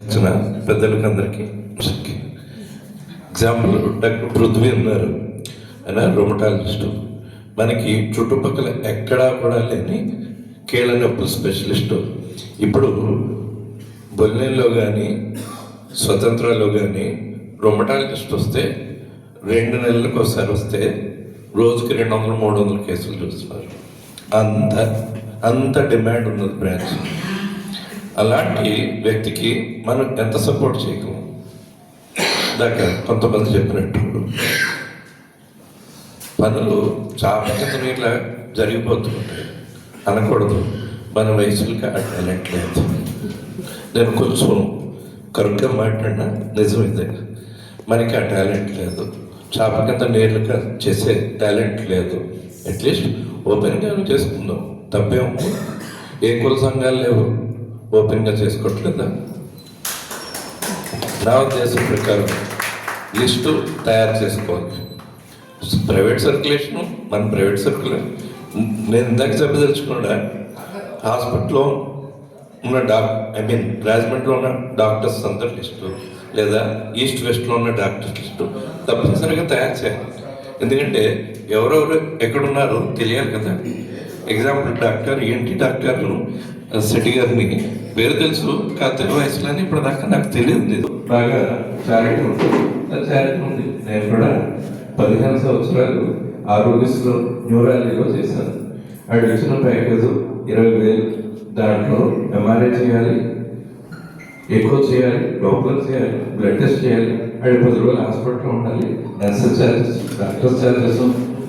ఇచ్చిన పెద్దలకి అందరికీ ఎగ్జాంపుల్ డాక్టర్ పృథ్వీ ఉన్నారు ఆయన రొమటాలజిస్టు మనకి చుట్టుపక్కల ఎక్కడా కూడా లేని కీళ్ళ నొప్పుల స్పెషలిస్టు ఇప్పుడు బొల్లెల్లో కానీ స్వతంత్రాల్లో కానీ రొమటాలజిస్ట్ వస్తే రెండు నెలలకు ఒకసారి వస్తే రోజుకి రెండు వందలు మూడు వందల కేసులు చూస్తున్నారు అంత అంత డిమాండ్ ఉన్నది బ్రాంచ్. అలాంటి వ్యక్తికి మనం ఎంత సపోర్ట్ చేయగలం? ఇందాక కొంతమంది చెప్పినట్టు పనులు చాలా కింద నీళ్ళ జరిగిపోతుంటాయి అనకూడదు. మన వయసులకి ఆ టాలెంట్ లేదు. నేను కొంచెం కరుగ్గా మాట్లాడినా నిజం ఇదే మనకి ఆ టాలెంట్ లేదు. చేప కింద నేర్లుగా చేసే టాలెంట్ లేదు. అట్లీస్ట్ ఓపెన్గా చేసుకుందాం. తప్పేమో ఏ కుల సంఘాలు లేవు. ఓపెన్గా చేసుకోవట్లేదా? నా ఉద్దేశం ప్రకారం లిస్టు తయారు చేసుకోవాలి. ప్రైవేట్ సర్క్యులేషన్ మన ప్రైవేట్ సర్క్యులేషన్ నేను ఇందాక చెప్పదలుచుకున్నా హాస్పిటల్లో ఉన్న డాక్ ఐ మీన్ రాజమండ్రిలో ఉన్న డాక్టర్స్ అందరి లిస్టు లేదా ఈస్ట్ వెస్ట్లో ఉన్న డాక్టర్స్ లిస్టు తప్పనిసరిగా తయారు చేయాలి. ఎందుకంటే ఎవరెవరు ఎక్కడున్నారో తెలియాలి కదా. ఎగ్జాంపుల్ డాక్టర్ ఏంటి డాక్టర్లు శెట్టి గారిని. పేరు తెలుసు కాకపోతే వయసులో ఇప్పుడు దాకా నాకు తెలియదు. బాగా చారిటీ ఉంటుంది. చారిటీ ఉంది. నేను కూడా పదిహేను సంవత్సరాలు ఆరోగ్యశ్రీలో న్యూరాలజీలో చేశాను. అక్కడ ఇచ్చిన ప్యాకేజ్ ఇరవై వేలు. దాంట్లో ఎంఆర్ఐ చేయాలి ఎక్కువ చేయాలి లోపల చేయాలి బ్లడ్ టెస్ట్ చేయాలి. అక్కడ పది రోజులు హాస్పిటల్లో ఉండాలి. Nurses charges doctor charges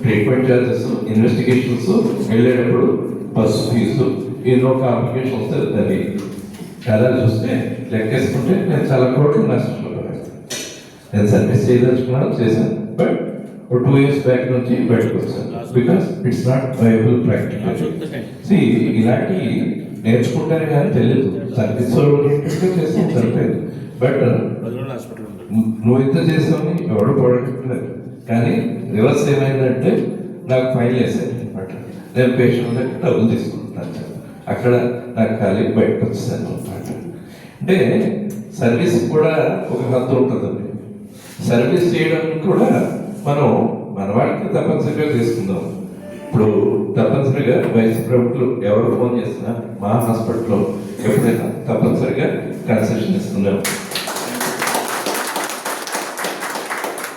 treatment charges investigations వెళ్ళేటప్పుడు బస్సు ఫీజు ఏదో కాంప్లికేషన్ వస్తుంది అది చాలా చూస్తే లెక్కేసుకుంటే నేను చాలా కోట్లు నష్టపోయాను నేను సర్వీస్ చేయదలుచుకున్నాను చేశాను. బట్ ఒక టూ ఇయర్స్ బ్యాక్ నుంచి బయటకు వచ్చాను. Because it's not viable practical C ఇలాంటి నేర్చుకుంటారు కానీ తెలియదు. సర్వీస్ చేస్తాం సరిపోయింది. బట్ నువ్వు ఇంత చేసావని ఎవడు పొడగట్లేదు కానీ రివర్స్ ఏమైందంటే నాకు ఫైల్ వేసాను అనమాట. నేను పేషెంట్ దగ్గర డబ్బులు తీసుకుంటున్నాను. అక్కడ నాకు ఖాళీ బయటకు వచ్చేసాను అనమాట. అంటే సర్వీస్ కూడా ఒక హద్దు ఉంటుందండి. సర్వీస్ చేయడానికి కూడా మనం మన వాళ్ళకి తప్పనిసరిగా తీసుకుందాం ఇప్పుడు తప్పనిసరిగా వైస్ ప్రభుత్వం ఎవరు ఫోన్ చేసినా మా హాస్పిటల్లో ఎప్పుడైనా తప్పనిసరిగా కన్సెషన్ ఇస్తున్నాం.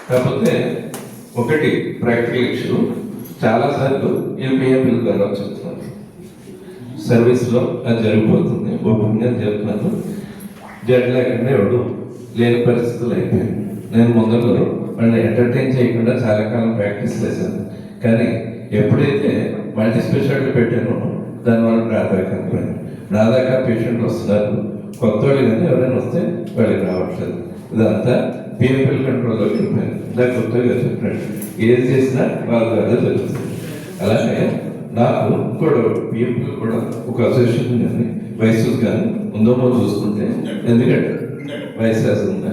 కాకపోతే ఒకటి ప్రాక్టికల్ ఇష్యూ చాలాసార్లు యూపీఎంపీలు ద్వారా చెప్తున్నారు. సర్వీస్లో అది జరిగిపోతుంది. ఓపెన్గా చెప్తున్నాను జడ్ లేకుండా ఎవడు లేని పరిస్థితులు అయిపోయాయి. నేను ముందరలో వాళ్ళని ఎంటర్టైన్ చేయకుండా చాలా కాలం ప్రాక్టీస్ చేశాను. కానీ ఎప్పుడైతే మల్టీ స్పెషాలిటీ పెట్టానో దానివల్ల డ్రాబ్యాక్ అనిపోయాను నా పేషెంట్లు వస్తున్నారు. కొత్త వాళ్ళు కానీ ఎవరైనా వస్తే వాళ్ళకి రావట్లేదు. ఇదంతా పిఎంఎల్ కంట్రోల్లోకి వెళ్ళిపోయాను ఇలా కొత్తగా చెప్పినట్టు. ఏది చేసినా వాళ్ళ ద్వారా జరుగుతుంది అలాగే నాకు కూడా పిఎంపీ కూడా ఒక అసోసియేషన్ కానీ వయసు కానీ ఉందో చూసుకుంటే ఎందుకంటే వయసు ఉందా.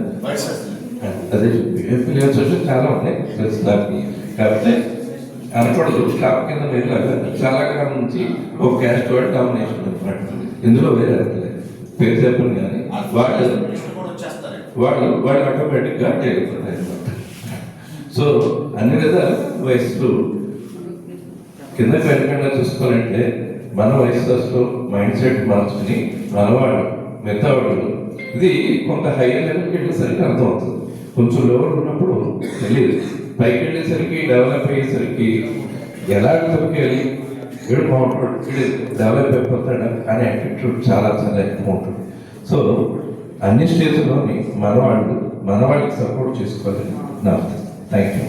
అదే పిఎంపీ అసోసియేషన్ చాలా ఉన్నాయి. తెలుసు నాకు. కాబట్టి అనకూడదు స్టాప్ కింద వెళ్ళాక చాలా కాలం నుంచి ఒక క్యాస్ట్ వర్డ్ డామినేషన్ అనమాట. ఇందులో వేరే. పేరు చెప్పను కానీ వాళ్ళు వాళ్ళు వాళ్ళు ఆటోమేటిక్గా జరిగిపోతాయి అనమాట సో అన్ని విధాల వయసులు కింద వెనకుండా చూసుకోవాలంటే మన వయసు మైండ్ సెట్ మార్చుకుని మనవాళ్ళు మిగతావాడు ఇది కొంత హై లెవెల్కి వెళ్ళేసరికి అర్థమవుతుంది. కొంచెం లోవర్ ఉన్నప్పుడు తెలియదు. పైకి వెళ్ళేసరికి డెవలప్ అయ్యేసరికి ఎలా వెళ్ళి వీడు బాగుంటాడు వీడు డెవలప్ అయిపోతాడు అనే యాటిట్యూడ్ చాలా చాలా ఎక్కువ ఉంటుంది. సో అన్ని స్టేజ్లోని మనవాళ్ళు మనవాళ్ళకి సపోర్ట్ చేసుకోవాలని నా థ్యాంక్ యూ